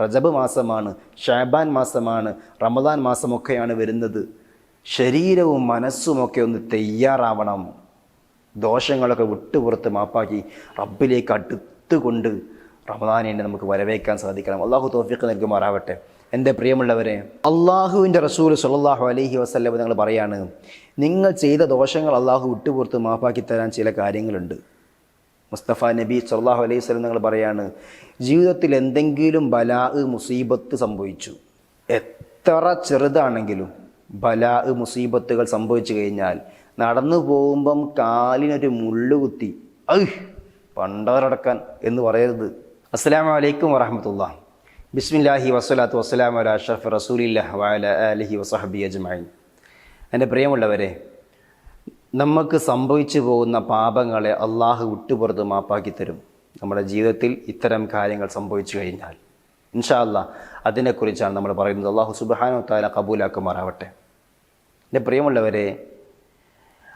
റജബ് മാസമാണ് ഷാബാൻ മാസമാണ് റമദാൻ മാസമൊക്കെയാണ് വരുന്നത്. ശരീരവും മനസ്സുമൊക്കെ ഒന്ന് തയ്യാറാവണം. ദോഷങ്ങളൊക്കെ വിട്ടുപുറത്ത് മാപ്പാക്കി റബ്ബിലേക്ക് അടുത്തുകൊണ്ട് റമദാനെ നമുക്ക് വരവേക്കാൻ സാധിക്കണം. അള്ളാഹു തോഫിക്ക് നൽകുമാറാവട്ടെ. എന്റെ പ്രിയമുള്ളവരെ അള്ളാഹുവിന്റെ റസൂൽ സല്ലാഹു അലഹി വസ്ല്ലം നിങ്ങൾ പറയാണ് നിങ്ങൾ ചെയ്ത ദോഷങ്ങൾ അള്ളാഹു വിട്ടുപുറത്ത് മാപ്പാക്കി തരാൻ ചില കാര്യങ്ങളുണ്ട്. മുസ്തഫ നബി സല്ലാഹു അലൈഹി സ്വലം നിങ്ങൾ പറയാണ് ജീവിതത്തിൽ എന്തെങ്കിലും ബലാ മുസീബത്ത് സംഭവിച്ചു. എത്ര ചെറുതാണെങ്കിലും ബലാ മുസീബത്തുകൾ സംഭവിച്ചു കഴിഞ്ഞാൽ നടന്നു പോകുമ്പം കാലിനൊരു മുള്ളു കുത്തി ഐ പണ്ടാറടക്കാൻ എന്ന് പറയരുത്. അസ്സാം വലൈക്കും വറഹമത്തുള്ള. ബിസ്മില്ലാഹി വസ്സലാത്തു വസ്സലാം അല റസൂലി റസൂലില്ല അലഹി വസഹബി അജ്മൈൻ എന്റെ പ്രിയമുള്ളവരെ നമുക്ക് സംഭവിച്ചു പോകുന്ന പാപങ്ങളെ അള്ളാഹു വിട്ടുപുറത്ത് മാപ്പാക്കി തരും. നമ്മുടെ ജീവിതത്തിൽ ഇത്തരം കാര്യങ്ങൾ സംഭവിച്ചു കഴിഞ്ഞാൽ ഇൻഷാ അല്ലാ അതിനെക്കുറിച്ചാണ് നമ്മൾ പറയുന്നത്. അള്ളാഹു സുബാനോ താല കബൂലാക്കുമാറാവട്ടെ. എന്റെ പ്രിയമുള്ളവരെ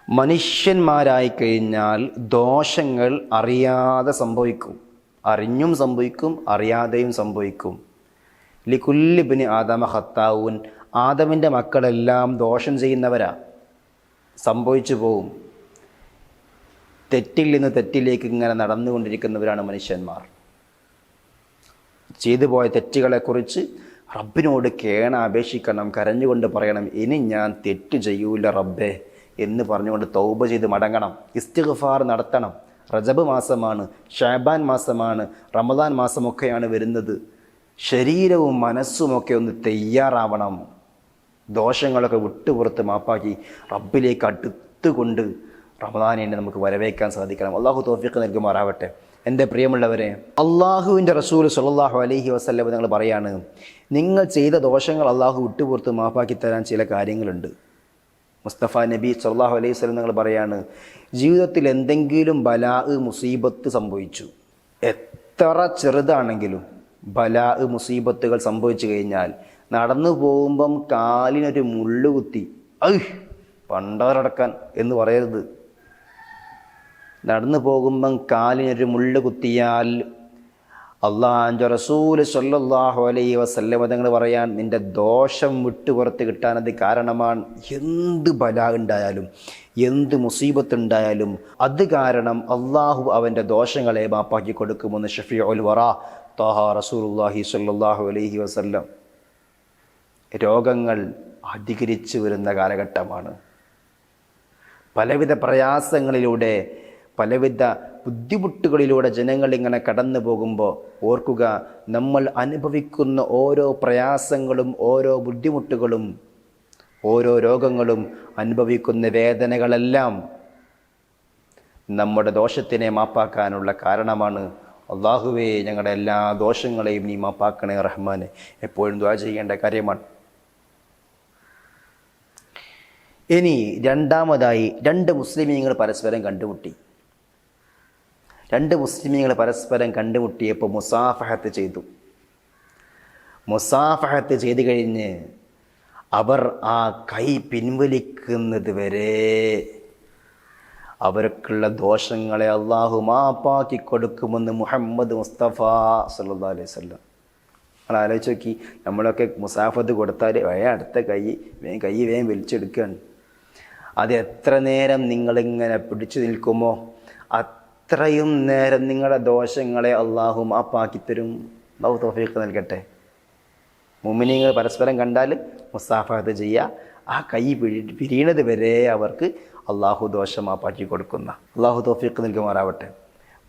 മനുഷ്യന്മാരായി കഴിഞ്ഞാൽ ദോഷങ്ങൾ അറിയാതെ സംഭവിക്കും. അറിഞ്ഞും സംഭവിക്കും അറിയാതെയും സംഭവിക്കും. ലിഖുല്ലിബിന് ആദമ ഹത്താവൂൻ ആദമിന്റെ മക്കളെല്ലാം ദോഷം ചെയ്യുന്നവരാ. സംഭവിച്ചു പോവും. തെറ്റിൽ നിന്ന് തെറ്റിലേക്ക് ഇങ്ങനെ നടന്നുകൊണ്ടിരിക്കുന്നവരാണ് മനുഷ്യന്മാർ. ചെയ്തു പോയ തെറ്റുകളെക്കുറിച്ച് റബ്ബിനോട് കേണ അപേക്ഷിക്കണം കരഞ്ഞുകൊണ്ട് പറയണം ഇനി ഞാൻ തെറ്റ് ചെയ്യൂല റബ്ബേ എന്ന് പറഞ്ഞുകൊണ്ട് തൗബ ചെയ്ത് മടങ്ങണം. ഇസ്തിഗ്ഫാർ നടത്തണം. റജബ് മാസമാണ് ഷാബാൻ മാസമാണ് റമദാൻ മാസമൊക്കെയാണ് വരുന്നത്. ശരീരവും മനസ്സുമൊക്കെ ഒന്ന് തയ്യാറാവണം. ദോഷങ്ങളൊക്കെ വിട്ടുപുറത്ത് മാപ്പാക്കി റബ്ബിലേക്ക് അടുത്തുകൊണ്ട് റമദാനെ നമുക്ക് വരവേക്കാൻ സാധിക്കണം. അള്ളാഹു തോഫിക്ക് നൽകുമാറാവട്ടെ. എന്റെ പ്രിയമുള്ളവരെ അള്ളാഹുവിന്റെ റസൂൽ സല്ലാഹു അലഹി വസ്ല്ലം നിങ്ങൾ പറയാണ് നിങ്ങൾ ചെയ്ത ദോഷങ്ങൾ അള്ളാഹു വിട്ടുപുറത്ത് മാപ്പാക്കി തരാൻ ചില കാര്യങ്ങളുണ്ട്. മുസ്തഫ നബി സല്ലാഹു അലൈഹി വസ്ലം നിങ്ങൾ പറയാണ് ജീവിതത്തിൽ എന്തെങ്കിലും ബലാ മുസീബത്ത് സംഭവിച്ചു. എത്ര ചെറുതാണെങ്കിലും ബലാ മുസീബത്തുകൾ സംഭവിച്ചു കഴിഞ്ഞാൽ നടന്നു പോകുമ്പം കാലിനൊരു മുള്ളു കുത്തി ഐ പണ്ടാറടക്കാൻ എന്ന് പറയരുത്. നടന്നു പോകുമ്പം കാലിനൊരു മുള്ളു കുത്തിയാൽ അള്ളാഹ് റസൂൽ സല്ലാഹു അലൈ വസല്ലമ തങ്ങൾ പറയാൻ നിന്റെ ദോഷം വിട്ടു പുറത്ത് കിട്ടാനത് കാരണമാണ്. എന്ത് ബല ഉണ്ടായാലും എന്ത് മുസീബത്ത് ഉണ്ടായാലും അത് കാരണം അള്ളാഹു അവന്റെ ദോഷങ്ങളെ മാപ്പാക്കി കൊടുക്കുമെന്ന് ഷഫി ഉൽ വറ താഹ അള്ളാഹി സല്ലാഹു അലൈഹി വസല്ലം. രോഗങ്ങൾ അധികരിച്ചു വരുന്ന കാലഘട്ടമാണ്. പലവിധ പ്രയാസങ്ങളിലൂടെ പലവിധ ബുദ്ധിമുട്ടുകളിലൂടെ ജനങ്ങൾ ഇങ്ങനെ കടന്നു പോകുമ്പോൾ ഓർക്കുക നമ്മൾ അനുഭവിക്കുന്ന ഓരോ പ്രയാസങ്ങളും ഓരോ ബുദ്ധിമുട്ടുകളും ഓരോ രോഗങ്ങളും അനുഭവിക്കുന്ന വേദനകളെല്ലാം നമ്മുടെ ദോഷത്തിനെ മാപ്പാക്കാനുള്ള കാരണമാണ്. അള്ളാഹുവേ ഞങ്ങളുടെ എല്ലാ ദോഷങ്ങളെയും നീ മാപ്പാക്കണേ റഹ്മാനെ. എപ്പോഴും ദ്വാ ചെയ്യേണ്ട കാര്യമാണ്. ഇനി രണ്ടാമതായി രണ്ട് മുസ്ലിമീങ്ങൾ പരസ്പരം കണ്ടുമുട്ടി. രണ്ട് മുസ്ലിമീങ്ങൾ പരസ്പരം കണ്ടുമുട്ടിയപ്പോൾ മുസാഫഹത്ത് ചെയ്തു. മുസാഫഹത്ത് ചെയ്തു കഴിഞ്ഞ് അവർ ആ കൈ പിൻവലിക്കുന്നത് വരെ അവർക്കുള്ള ദോഷങ്ങളെ അള്ളാഹു മാപ്പാക്കി കൊടുക്കുമെന്ന് മുഹമ്മദ് മുസ്തഫ സല്ലാ അലൈഹി സ്വല്ലം നമ്മൾ ആലോചിച്ച് നോക്കി നമ്മളൊക്കെ മുസാഫത്ത് കൊടുത്താൽ വേ അടുത്ത കൈ വേഗം കൈ വേഗം വലിച്ചെടുക്കുകയാണ് അത് എത്ര നേരം നിങ്ങളിങ്ങനെ പിടിച്ചു നിൽക്കുമോ അത്രയും നേരം നിങ്ങളുടെ ദോഷങ്ങളെ അള്ളാഹു മാപ്പാക്കി തരും. അള്ളാഹു നൽകട്ടെ. മുമിനിങ്ങൾ പരസ്പരം കണ്ടാൽ മുസ്താഫത്ത് ചെയ്യുക ആ കൈ പിഴി പിരിയണത് വരെ അവർക്ക് അള്ളാഹു ദോഷം മാപ്പാക്കി കൊടുക്കുന്ന. അള്ളാഹു തോഫിക്ക് നൽകുമാറാവട്ടെ.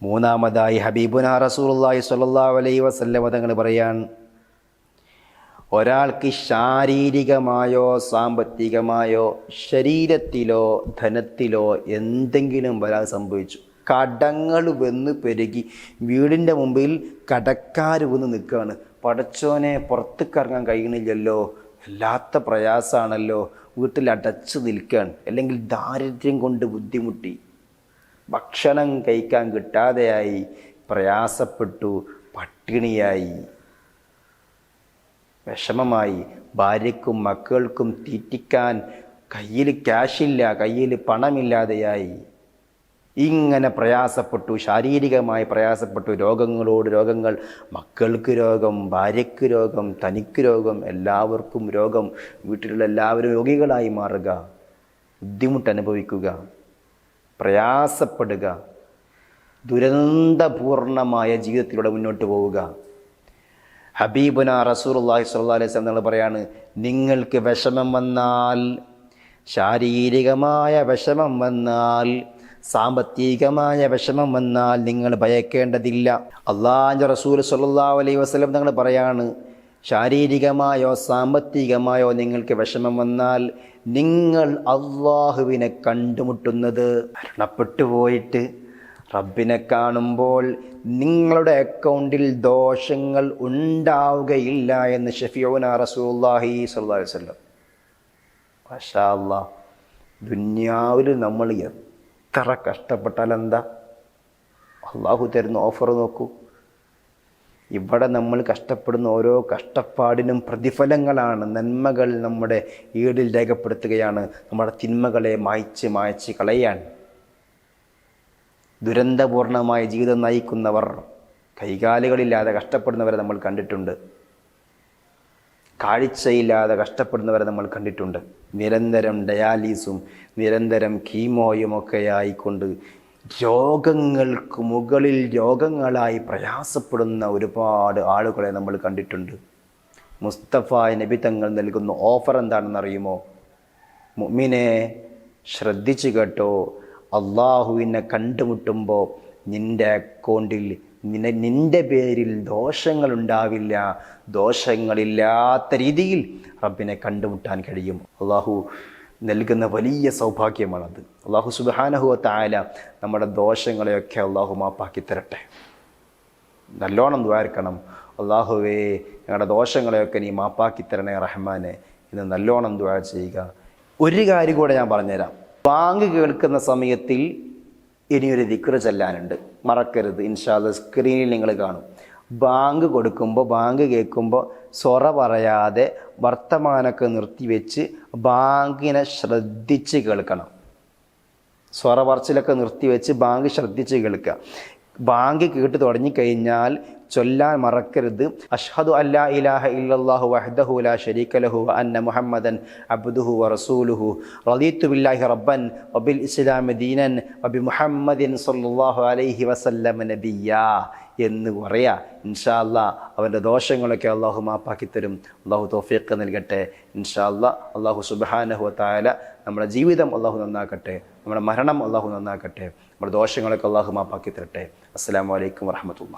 മൂന്നാമതായി ഹബീബുന റസൂലുള്ളാഹി സ്വല്ലാ അലൈഹി വസല്ലം തങ്ങൾ പറയാൻ ഒരാൾക്ക് ശാരീരികമായോ സാമ്പത്തികമായോ ശരീരത്തിലോ ധനത്തിലോ എന്തെങ്കിലും വരാൻ സംഭവിച്ചു. കടങ്ങൾ വന്ന് പെരുകി. വീടിന്റെ മുമ്പിൽ കടക്കാർ വന്ന് നിൽക്കുകയാണ്. പടച്ചോനെ പുറത്തേക്ക് ഇറങ്ങാൻ കഴിയണില്ലല്ലോ. വല്ലാത്ത പ്രയാസമാണല്ലോ. വീട്ടിൽ അടച്ചു നിൽക്കുകയാണ്. അല്ലെങ്കിൽ ദാരിദ്ര്യം കൊണ്ട് ബുദ്ധിമുട്ടി. ഭക്ഷണം കഴിക്കാൻ കിട്ടാതെയായി. പ്രയാസപ്പെട്ടു. പട്ടിണിയായി. വിഷമമായി ഭാര്യയ്ക്കും മക്കൾക്കും തീറ്റിക്കാൻ കയ്യിൽ ക്യാഷില്ല കയ്യിൽ പണമില്ലാതെയായി. ഇങ്ങനെ പ്രയാസപ്പെട്ടു ശാരീരികമായി പ്രയാസപ്പെട്ടു. രോഗങ്ങളോട് രോഗങ്ങൾ മക്കൾക്ക് രോഗം ഭാര്യയ്ക്ക് രോഗം തനിക്ക് രോഗം എല്ലാവർക്കും രോഗം. വീട്ടിലുള്ള എല്ലാവരും രോഗികളായി മാറുക. ബുദ്ധിമുട്ട് അനുഭവിക്കുക. പ്രയാസപ്പെടുക. ദുരന്തപൂർണമായ ജീവിതത്തിലൂടെ മുന്നോട്ട് പോവുക. ഹബീബുന റസൂർല്ലാഹി സ്വല്ലാ അലൈഹി സ്വലം നിങ്ങൾ പറയാണ് നിങ്ങൾക്ക് വിഷമം വന്നാൽ ശാരീരികമായ വിഷമം വന്നാൽ സാമ്പത്തികമായ വിഷമം വന്നാൽ നിങ്ങൾ ഭയക്കേണ്ടതില്ല. അള്ളാഹ് റസൂൽ സല്ലാ അലൈഹി വസ്ലം നിങ്ങൾ പറയാണ് ശാരീരികമായോ സാമ്പത്തികമായോ നിങ്ങൾക്ക് വിഷമം വന്നാൽ നിങ്ങൾ അള്ളാഹുവിനെ കണ്ടുമുട്ടുന്നത് മരണപ്പെട്ടു പോയിട്ട് റബ്ബിനെ കാണുമ്പോൾ നിങ്ങളുടെ അക്കൗണ്ടിൽ ദോഷങ്ങൾ ഉണ്ടാവുകയില്ല എന്ന് ഷഫിയോന റസൂല്ലാഹി മാഷാ അല്ലാ ദുന്യാവിൽ നമ്മൾ എത്ര കഷ്ടപ്പെട്ടാൽ എന്താ? അള്ളാഹു തരുന്ന ഓഫർ നോക്കൂ. ഇവിടെ നമ്മൾ കഷ്ടപ്പെടുന്ന ഓരോ കഷ്ടപ്പാടിനും പ്രതിഫലങ്ങളാണ് നന്മകൾ നമ്മുടെ ഈടിൽ രേഖപ്പെടുത്തുകയാണ്. നമ്മുടെ തിന്മകളെ മായ്ച്ച് മായ്ച്ച് കളയാണ് ദുരന്തപൂർണമായ ജീവിതം നയിക്കുന്നവർ കൈകാലുകളില്ലാതെ കഷ്ടപ്പെടുന്നവരെ നമ്മൾ കണ്ടിട്ടുണ്ട്. കാഴ്ചയില്ലാതെ കഷ്ടപ്പെടുന്നവരെ നമ്മൾ കണ്ടിട്ടുണ്ട്. നിരന്തരം ഡയാലിസും നിരന്തരം കീമോയും ഒക്കെ ആയിക്കൊണ്ട് രോഗങ്ങൾക്ക് മുകളിൽ രോഗങ്ങളായി പ്രയാസപ്പെടുന്ന ഒരുപാട് ആളുകളെ നമ്മൾ കണ്ടിട്ടുണ്ട്. മുസ്തഫ നബി തങ്ങൾ നൽകുന്ന ഓഫർ എന്താണെന്നറിയുമോ? അറിയുമോ മുഅ്മിനെ ശ്രദ്ധിച്ചു കേട്ടോ. അള്ളാഹുവിനെ കണ്ടുമുട്ടുമ്പോൾ നിന്റെ അക്കൗണ്ടിൽ നിന്നെ നിന്റെ പേരിൽ ദോഷങ്ങളുണ്ടാവില്ല. ദോഷങ്ങളില്ലാത്ത രീതിയിൽ റബ്ബിനെ കണ്ടുമുട്ടാൻ കഴിയും. അള്ളാഹു നൽകുന്ന വലിയ സൗഭാഗ്യമാണത്. അള്ളാഹു സുബാനഹുവ തായാല നമ്മുടെ ദോഷങ്ങളെയൊക്കെ അള്ളാഹു മാപ്പാക്കി തരട്ടെ. നല്ലോണം ദ്വാരിക്കണം അള്ളാഹുവേ ഞങ്ങളുടെ ദോഷങ്ങളെയൊക്കെ നീ മാപ്പാക്കി തരണേ റഹ്മാനെ. ഇന്ന് നല്ലോണം ദ്വാര ചെയ്യുക. ഒരു കാര്യം കൂടെ ഞാൻ പറഞ്ഞുതരാം. ബാങ്ക് കേൾക്കുന്ന സമയത്തിൽ ഇനിയൊരു ദിക്ർ ചെല്ലാനുണ്ട്. മറക്കരുത്. ഇൻഷാല്ല സ്ക്രീനിൽ നിങ്ങൾ കാണും. ബാങ്ക് കൊടുക്കുമ്പോൾ ബാങ്ക് കേൾക്കുമ്പോൾ സൊറ പറയാതെ വർത്തമാനമൊക്കെ നിർത്തിവെച്ച് ബാങ്കിനെ ശ്രദ്ധിച്ച് കേൾക്കണം. സ്വറ പറച്ചിലൊക്കെ നിർത്തിവെച്ച് ബാങ്ക് ശ്രദ്ധിച്ച് കേൾക്കുക. ബാങ്ക് കേട്ട് തുടങ്ങിക്കഴിഞ്ഞാൽ ചൊല്ലാൻ മറക്കരുത്. അഷ്ഹദു അല്ലാ ഇലാഹ ഇല്ലാഹു വഹദഹു ലാ ഷരീക ലഹു അന്ന മുഹമ്മദൻ അബ്ദുഹു വറസൂലുഹു റദീത്തു ബില്ലാഹി റബ്ബൻ വബിൽ ഇസ്ലാമി ദീനൻ വബി മുഹമ്മദിൻ സല്ലല്ലാഹു അലൈഹി വസല്ലം നബിയ എന്ന് പറയാ. ഇൻഷാ അല്ലാ അവന്റെ ദോഷങ്ങളൊക്കെ അള്ളാഹു മാപ്പാക്കി തരും. അള്ളാഹു തോഫീക്ക് നൽകട്ടെ. ഇൻഷാ അല്ലാ അള്ളാഹു സുബാനഹു താല നമ്മുടെ ജീവിതം അള്ളാഹു നന്നാക്കട്ടെ. നമ്മുടെ മരണം അള്ളാഹു നന്നാക്കട്ടെ. നമ്മുടെ ദോഷങ്ങളൊക്കെ അള്ളാഹു മാപ്പാക്കി തരട്ടെ. അസ്സാം വലൈക്കും വർഹമത്തുള്ള